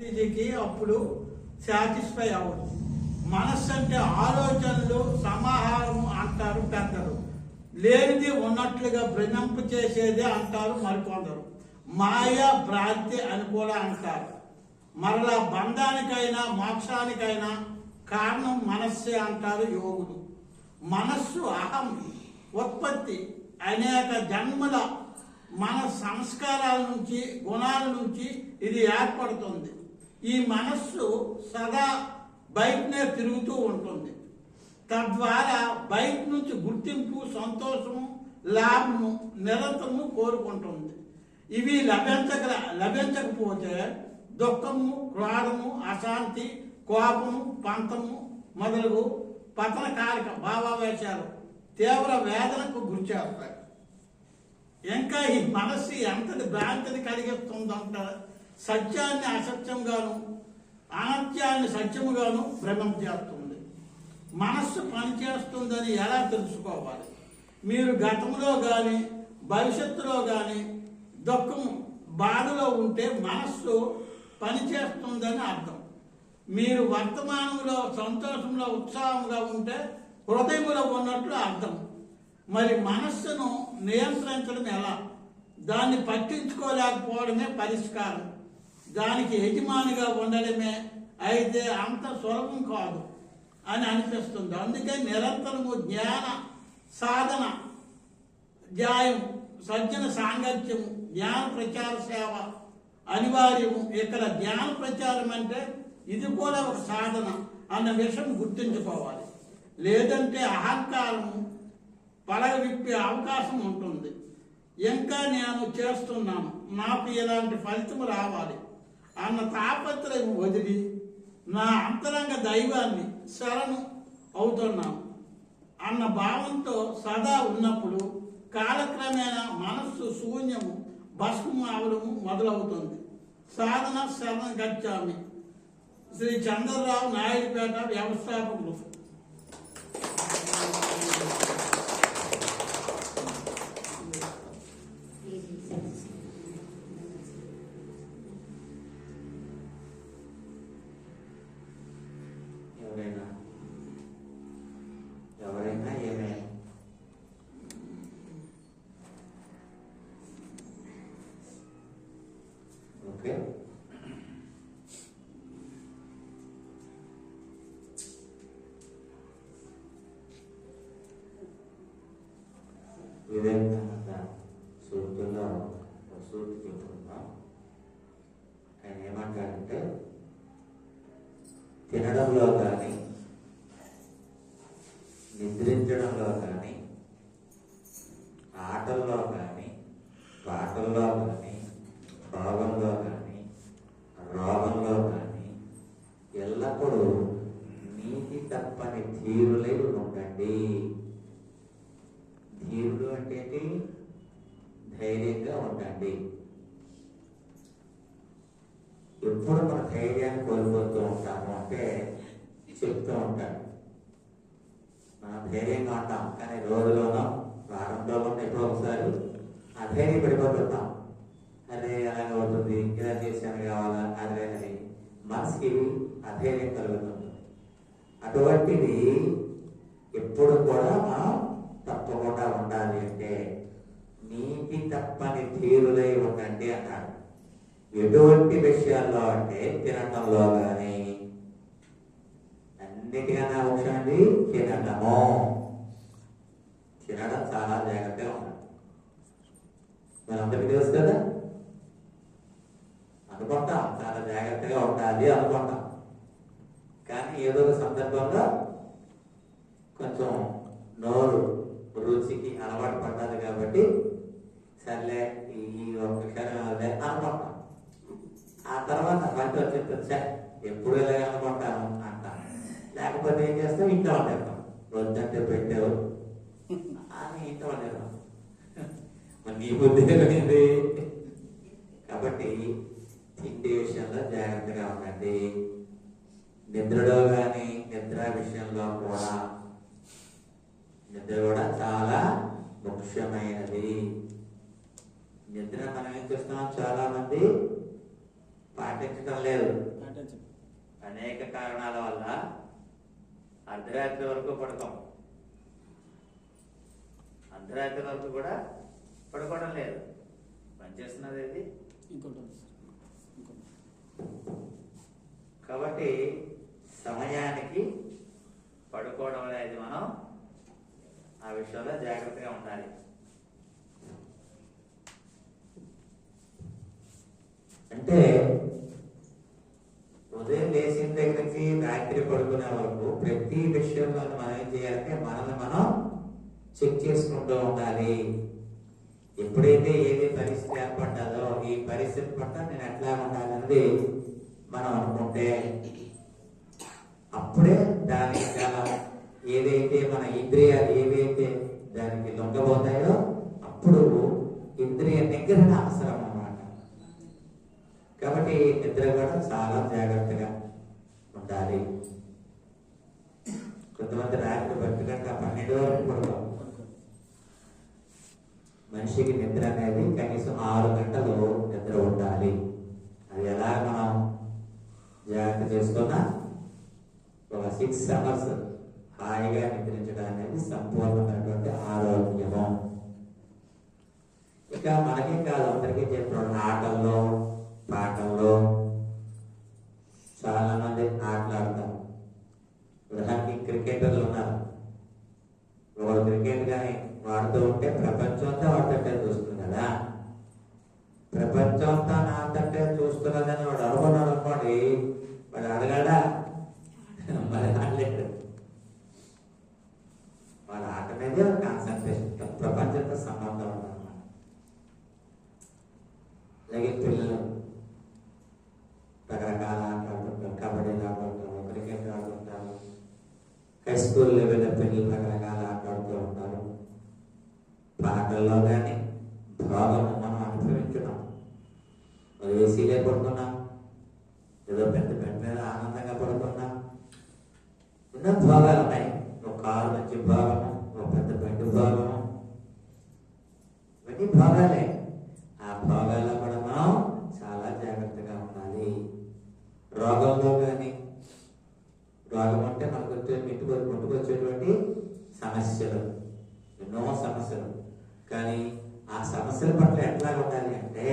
ఇది అప్పుడు సాటిస్ఫై అవ్వదు. మనస్సు అంటే ఆలోచనలు సమాహారం అంటారు పెద్దలు. లేనిది ఉన్నట్లుగా భ్రమింపు చేసేదే అంటారు మరికొందరు. మాయ భ్రాంతి అని కూడా అంటారు. మరలా బంధానికైనా మోక్షానికైనా కారణం మనస్సే అంటారు యోగులు. మనస్సు అహం ఉత్పత్తి అనేక జన్మల మన సంస్కారాల నుంచి గుణాల నుంచి ఇది ఏర్పడుతుంది. ఈ మనస్సు సదా బయటనే తిరుగుతూ ఉంటుంది. తద్వారా బయట నుంచి గుర్తింపు సంతోషము లాభము నిరంతరము కోరుకుంటుంది. ఇవి లభించక లభించకపోతే దుఃఖము క్రోధము అశాంతి కోపము పంతము మొదలగు పతనకారక భావావేశాలు తీవ్ర వేదనకు గురి చేస్తాయి. ఇంకా ఈ మనస్సు ఎంతటి భ్రాంతిని కలిగిస్తుందంటారు? సత్యాన్ని అసత్యంగాను అనత్యాన్ని సత్యముగాను భ్రమం చేస్తుంది మనస్సు పనిచేస్తుందని ఎలా తెలుసుకోవాలి? మీరు గతంలో కానీ భవిష్యత్తులో కానీ దుఃఖం బాధలో ఉంటే మనస్సు పనిచేస్తుందని అర్థం. మీరు వర్తమానంలో సంతోషంలో ఉత్సాహంగా ఉంటే హృదయంలో ఉన్నట్లు అర్థం. మరి మనస్సును నియంత్రించడం ఎలా? దాన్ని పట్టించుకోలేకపోవడమే పరిష్కారం. దానికి యజమానిగా ఉండడమే అయితే అంత సులభం కాదు అని అనిపిస్తుంది. అందుకే నిరంతరము జ్ఞాన సాధన ధ్యాయం సజ్జన సాంగత్యము జ్ఞాన ప్రచార సేవ అనివార్యము. ఇక్కడ జ్ఞాన ప్రచారం అంటే ఇది కూడా ఒక సాధన అన్న విషయం గుర్తుంచుకోవాలి. లేదంటే అహంకారము పడగ విప్పే అవకాశం ఉంటుంది. ఇంకా నేను చేస్తున్నాను. నాకు ఇలాంటి ఫలితం రావాలి. అన్న తాపత్రయం వదిలి నా అంతరంగ దైవాన్ని శరణు అవుతున్నాను. అన్న భావంతో సదా ఉన్నప్పుడు కాలక్రమేణా మనస్సు శూన్యము భస్మము అవడము మొదలవుతుంది. సాధన శరణ గచ్చామి. శ్రీ చంద్రరావు నాయుడుపేట వ్యవస్థాపకులు. ఓకే. వివేకానంద సూక్తుల్లో ఒక సూక్తి చెప్పుకుందాం ఆయన ఏమంటారంటే తినడంలో కానీ నిద్రించడంలో కానీ ఆటల్లో కానీ పాటల్లో కానీ భోగంలో కానీ రోగంలో కానీ ఎల్లప్పుడూ నీతి తప్పని ధీరులై ఉండండి ధీరుడు అంటే ఏంటి? ధైర్యంగా ఉండండి ఎప్పుడు మన ధైర్యాన్ని కోల్పోతూ ఉంటాము అంటే చెప్తూ ఉంటాడు మనం ధైర్యంగా ఉంటాం కానీ రోజులోనో వారంలోనో ఎప్పుడో ఒకసారి అధైర్యం పడిపోతుంటాం. అదే అలాగే అవుతుంది ఇలా చేశాను కావాలా అదే అని మనసుకి అధైర్యం కలుగుతుంది. అటువంటిది ఎప్పుడు కూడా మనం తప్పకుండా ఉండాలి అంటే నీతి తప్పని తీరులై ఉండండి అన్నాడు ఎటువంటి విషయాల్లో అంటే తినటంలో కానీ అన్నిటికన్నా ముఖ్యమైనది తినటము. తినడం చాలా జాగ్రత్తగా ఉండాలి. మనందరికీ తెలుసు కదా? అనుకుంటాం చాలా జాగ్రత్తగా ఉండాలి అనుకుంటాం. కానీ ఏదో ఒక సందర్భంలో కొంచెం నోరు రుచికి అలవాటు పడ్డాలి కాబట్టి సర్లే ఈ ఈ ఒక్క క్షణం బయట ఎప్పుడు ఇలాగ అనుకుంటాను అంటాను. లేకపోతే ఏం చేస్తాం ఇంట్లో వండేస్తాం వద్దంటే పెట్టావు. అని ఇంట్లో వండేస్తాం మరి నీ బుద్ధి కాబట్టి తిండి విషయంలో జాగ్రత్తగా ఉండండి. నిద్రలో కానీ నిద్ర విషయంలో కూడా నిద్ర కూడా చాలా ముఖ్యమైనది. నిద్ర మనం ఏం చేస్తున్నాం? చాలా మంది పాటించడం లేదు. అనేక కారణాల వల్ల అర్ధరాత్రి వరకు పడతాం అర్ధరాత్రి వరకు కూడా పడుకోవడం లేదు. పనిచేస్తున్నది ఇంకోటి కాబట్టి సమయానికి పడుకోవడం అనేది మనం ఆ విషయంలో జాగ్రత్తగా ఉండాలి. అంటే ఉదయం లేచిన దగ్గర నుంచి రాత్రి పడుకునే వరకు ప్రతి విషయంలో మనం ఏం చేయాలంటే మనల్ని మనం చెక్ చేసుకుంటూ ఉండాలి. ఎప్పుడైతే ఏది పరిస్థితి ఏర్పడ్డాదో ఈ పరిస్థితి పట్ల నేను ఎట్లా ఉండాలన్నది మనం అనుకుంటే అప్పుడే దానికి చాలా ఏదైతే మన ఇంద్రియాలు ఏవైతే దానికి లొంగబోతాయో అప్పుడు ఇంద్రియ నిగ్రహణ అవసరం అన్నమాట. కాబట్టి నిద్ర కూడా చాలా జాగ్రత్తగా ఉండాలి. కొంతమంది రాత్రి పది గంట పన్నెండు వరకు మనిషికి నిద్ర అనేది కనీసం ఆరు గంటలు నిద్ర ఉండాలి. అది ఎలా మనం జాగ్రత్త చేసుకున్నా ఒక సిక్స్ అవర్స్ హాయిగా నిద్రించడం అనేది సంపూర్ణమైనటువంటి ఆరోగ్యము. ఇక మనకే కాదు అందరికీ చెప్పిన ఆటల్లో పాటల్లో చాలా మంది ఆటలాడతారు. ఉదాహరణకి క్రికెటర్లు ఉన్నారు. ఒకరు క్రికెట్ కానీ వాడుతూ ఉంటే ప్రపంచం అంతా వాడితే చూస్తుంది కదా ప్రపంచం అంతా నా అంతటే చూస్తున్నదని వాడు అనుకున్నాడు అనుకోండి వాడు అడగాడా? మరి ఆడలేడు వాడు ఆట మీదే కాన్సన్ట్రేషన్ ప్రపంచంతో సంబంధం ఉందన్నమాట. అలాగే పిల్లలు రకరకాల ఆటలు ఆడుతుంటారు. కబడ్డీలు ఆడుతుంటారు క్రికెట్ ఆడుతుంటారు. హై స్కూల్ లెవెల్ ఏసీలే పడుకున్నాం ఏదో పెద్ద పెద్ద మీద ఆనందంగా పడుకున్నాం ఎన్నో భాగాలు ఉన్నాయి ఒక కారు మంచి భాగము ఒక పెద్ద పెద్ద భాగము ఇవన్నీ భాగాలే ఆ భాగాల్లో కూడా మనం చాలా జాగ్రత్తగా ఉండాలి రోగంలో కానీ రోగం అంటే మనకు వచ్చే పట్టుకొచ్చేటువంటి ముట్టుకొచ్చేటువంటి సమస్యలు ఎన్నో సమస్యలు కానీ ఆ సమస్యల పట్ల ఎట్లా ఉండాలి అంటే